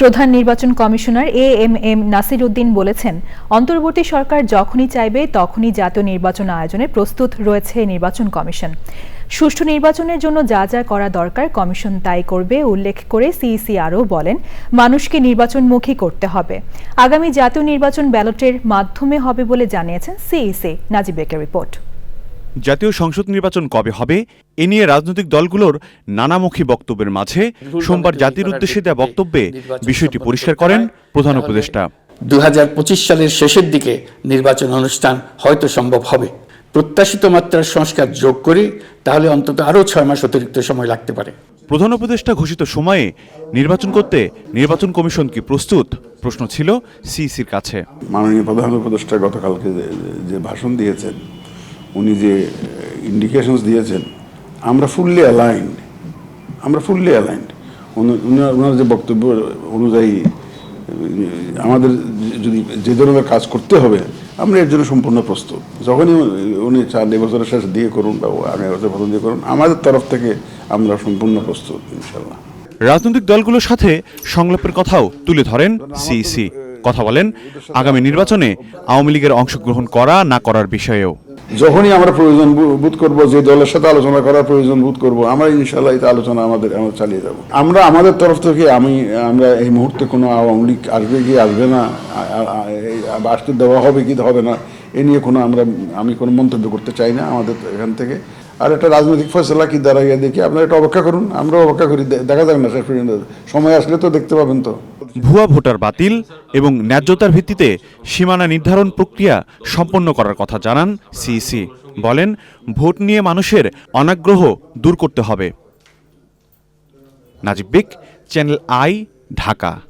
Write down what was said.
প্রধান নির্বাচন commissioner A M M Nasir Uddin বলেছেন, অন্তর্বর্তী সরকার যখনই চাইবে তখনই জাতীয় নির্বাচন আয়োজনে প্রস্তুত রয়েছে নির্বাচন কমিশন। সুষ্ঠু নির্বাচনের জন্য যা যা করা দরকার কমিশন তাই করবে, উল্লেখ করে সিইসি আরও বলেন, মানুষকে নির্বাচনমুখী করতে হবে। আগামী জাতীয় নির্বাচন ব্যালটের মাধ্যমে হবে বলে জানিয়েছেন সিইসি। নাজিবেকের রিপোর্ট। জাতীয় সংসদ নির্বাচন কবে হবে? এ নিয়ে রাজনৈতিক দলগুলোর নানামুখী বক্তব্যের মাঝে সোমবার জাতির উদ্দেশ্যে দেওয়া বক্তব্যে বিষয়টি পরিষ্কার করেন প্রধান উপদেষ্টা। দু সালের শেষের দিকে নির্বাচন অনুষ্ঠান হয়তো সম্ভব হবে। প্রত্যাশিত মাত্রার সংস্কার যোগ করি তাহলে অন্তত আরও ছয় মাস অতিরিক্ত সময় লাগতে পারে। প্রধান উপদেষ্টা ঘোষিত সময়ে নির্বাচন করতে নির্বাচন কমিশন কি প্রস্তুত? প্রশ্ন ছিল সিইসির কাছে। মাননীয় প্রধান উপদেষ্টা গতকালকে যে- যে ভাষণ দিয়েছেন উনি যে ইন্ডিকেশনস দিয়েছেন, আমরা ফুললি অ্যালাইন্ড আমরা ফুললি অ্যালাইন্ড ওনার যে বক্তব্য অনুযায়ী আমাদের যদি যে ধরনের কাজ করতে হবে, আমরা এর জন্য সম্পূর্ণ প্রস্তুত। যখনই উনি চার বছরের শেষ দিয়ে করুন বা আগামী বছর প্রথম দিয়ে করুন, আমাদের তরফ থেকে আমরা সম্পূর্ণ প্রস্তুত ইনশাল্লাহ রাজনৈতিক দলগুলোর সাথে সংলাপের কথাও তুলে ধরেন সিইসি। কথা বলেন, আগামী নির্বাচনে আওয়ামী লীগের অংশগ্রহণ করা না করার বিষয়েও। যখনই আমরা প্রয়োজন বোধ করব, যে দলের সাথে আলোচনা করার প্রয়োজন বোধ করব, আমরা ইনশাল্লাহ এই আলোচনা আমাদের, আমরা চালিয়ে যাব। আমরা আমাদের তরফ থেকে আমি, আমরা এই মুহূর্তে কোনো আওয়ামী লীগ আসবে কি আসবে না আসতে দেওয়া হবে কি হবে না, এ নিয়ে কোনো আমরা, আমি কোনো মন্তব্য করতে চাই না আমাদের এখান থেকে। আর একটা রাজনৈতিক ফয়সলা কি দাঁড়াইয়া দেখি? আপনারা এটা অপেক্ষা করুন আমরা অপেক্ষা করি দেখা যাক না শেষ পর্যন্ত। সময় আসলে তো দেখতে পাবেন তো। ভুয়া ভোটার বাতিল এবং ন্যায্যতার ভিত্তিতে সীমানা নির্ধারণ প্রক্রিয়া সম্পন্ন করার কথা জানান সিইসি। বলেন, ভোট নিয়ে মানুষের অনাগ্রহ দূর করতে হবে। নাজিব বিক চ্যানেল আই, ঢাকা।